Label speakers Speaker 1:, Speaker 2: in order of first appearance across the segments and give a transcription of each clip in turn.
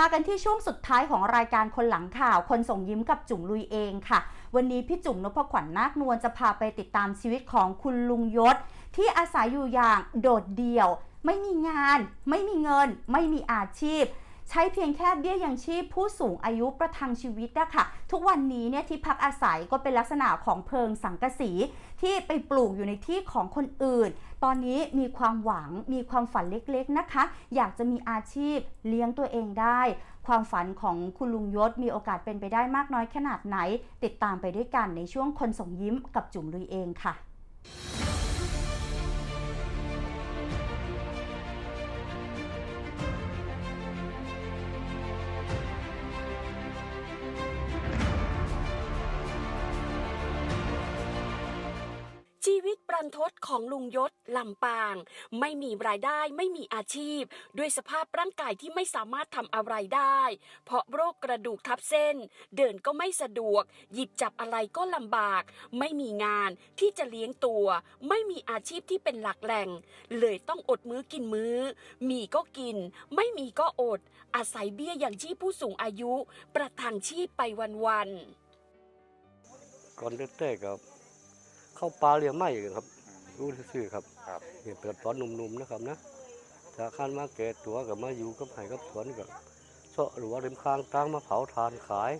Speaker 1: มากันที่ช่วงสุดท้ายของรายการคนหลังข่าว คนส่งยิ้มกับจุ๋มลุยเองค่ะ วันนี้พี่จุ๋มนพขวัญนาคนวลจะพาไปติดตามชีวิตของคุณลุงยศ ที่อาศัยอยู่อย่างโดดเดี่ยว ไม่มีงาน ไม่มีเงิน ไม่มีอาชีพ ใช้เพียงแค่เบี้ยยังชีพผู้สูงอายุประทังชีวิตนะคะทุกวันนี้เนี่ยที่พักอาศัยก็เป็นลักษณะของเพิงสังกะสีที่ไปปลูกอยู่ในที่ของคนอื่น ตอนนี้มีความหวังมีความฝันเล็กๆนะคะ อยากจะมีอาชีพเลี้ยงตัวเองได้ ความฝันของคุณลุงยศมีโอกาสเป็นไปได้มากน้อยขนาดไหน ติดตามไปด้วยกันในช่วงคนส่งยิ้มกับจุ๋มลุยเองค่ะ
Speaker 2: รันทดของลุงยศลำปาง ไม่มีรายได้ไม่มีอาชีพ ด้วยสภาพร่างกายที่ไม่สามารถทำอะไรได้ เพราะโรคกระดูกทับเส้น เดินก็ไม่สะดวก หยิบจับอะไรก็ลำบาก ไม่มีงานที่จะเลี้ยงตัว ไม่มีอาชีพที่เป็นหลักแหล่ง เลยต้องอดมื้อกินมื้อ มีก็กิน ไม่มีก็อด อาศัยเบี้ยอย่างชีพผู้สูงอายุ ประทังชีพไปวันๆ
Speaker 3: ก่อนเต้ๆกับ เข้าปลาเรียงไม้กันครับรู้ซื่อๆครับ
Speaker 4: ครับ
Speaker 3: เนี่ยเปิดตอนหนุ่มๆนะครับนะจากขั้นมาแก่ตัวกับมาอยู่กับไห้กับสวนกับเสาะหรือว่าริมคางตั้งมาเผาทานขาย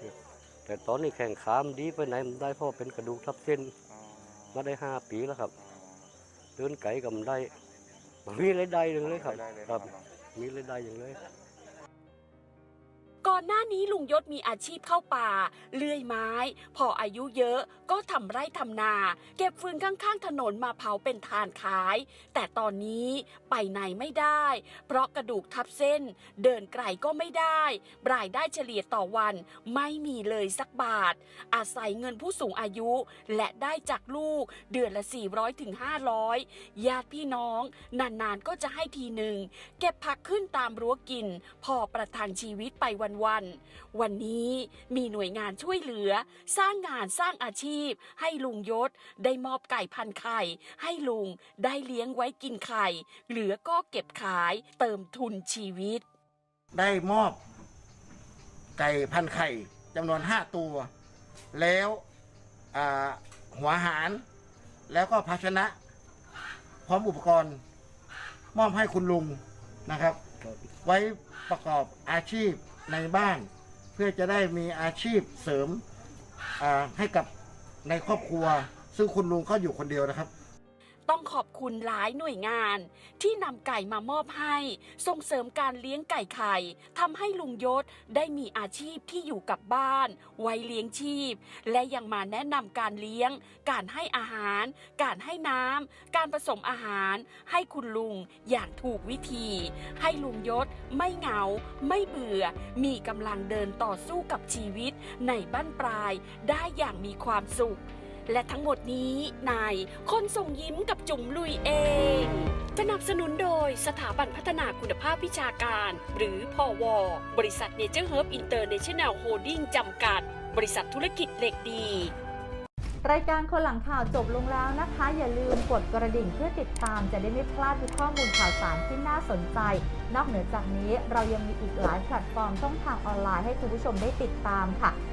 Speaker 3: เนี่ยแต่ตอนนี้แข่งขามนดีไปไหนมันได้เพราะเป็นกระดูกทับเส้น
Speaker 4: อ๋อ
Speaker 3: มาได้ห้าปีแล้วครับ
Speaker 4: อ๋อ
Speaker 3: เดินไก่กับมันได้มันมีรายได้อย่างเลยครับ
Speaker 4: ได้เลย
Speaker 3: ครับ มีรายได้อย่างเลย
Speaker 2: ก่อนหน้านี้ลุงยศมีอาชีพเข้าป่า เลื่อยไม้ พออายุเยอะก็ทำไร่ทำนา เก็บฟืนข้างๆ ถนนมาเผาเป็นทานขาย แต่ตอนนี้ไปไหนไม่ได้ เพราะกระดูกทับเส้น เดินไกลก็ไม่ได้รายได้เฉลี่ยต่อวันไม่มีเลยสักบาท อาศัยเงินผู้สูงอายุ และได้จากลูกเดือนละ 400ถึง500 ญาติพี่น้อง นานๆก็จะให้ทีหนึ่ง เก็บผักขึ้นตามรั้วกิน พอประทังชีวิตไปวันๆวันนี้มีหน่วยงานช่วยเหลือ สร้างงานสร้างอาชีพ ให้ลุงยศได้มอบไก่พันไข่ ให้ลุงได้เลี้ยงไว้กินไข่ เหลือก็เก็บขายเติมทุนชีวิต
Speaker 5: ได้มอบ ไก่พันไข่จำนวนห้าตัว แล้วหัวหาร แล้วก็ภาชนะ พร้อมอุปกรณ์ มอบให้คุณลุงนะครับ ไว้ประกอบอาชีพ ในบ้าน เพื่อจะได้มีอาชีพเสริมอ่าให้กับในครอบครัว ซึ่งคุณลุงเขาอยู่คนเดียวนะครับ
Speaker 2: ต้องขอบคุณหลายหน่วยงาน ที่นำไก่มามอบให้ ส่งเสริมการเลี้ยงไก่ไข่ทำให้ลุงยศได้มีอาชีพที่อยู่กับบ้าน ไว้เลี้ยงชีพ และยังมาแนะนำการเลี้ยง การให้อาหาร การให้น้ำการผสมอาหาร ให้คุณลุงอย่างถูกวิธี ให้ลุงยศไม่เหงา ไม่เบื่อ มีกำลังเดินต่อสู้กับชีวิตในบ้านปลายได้อย่างมีความสุข และทั้งหมดนี้นายคนส่งยิ้มกับจุ๋มลุยเอง สนับสนุนโดยสถาบันพัฒนาคุณภาพวิชาการ หรือพอวบริษัทเนเจอร์เฮิร์บอินเตอร์เนชั่นแนลโฮลดิ้งจำกัด บริษัทธุรกิจเหล็กดี
Speaker 1: รายการคนหลังข่าวจบลงแล้วนะคะ อย่าลืมกดกระดิ่งเพื่อติดตามจะได้ไม่พลาดทุกข้อมูลข่าวสารที่น่าสนใจ นอกเหนือจากนี้เรายังมีอีกหลายแพลตฟอร์มช่องทางออนไลน์ให้คุณผู้ชมได้ติดตามค่ะ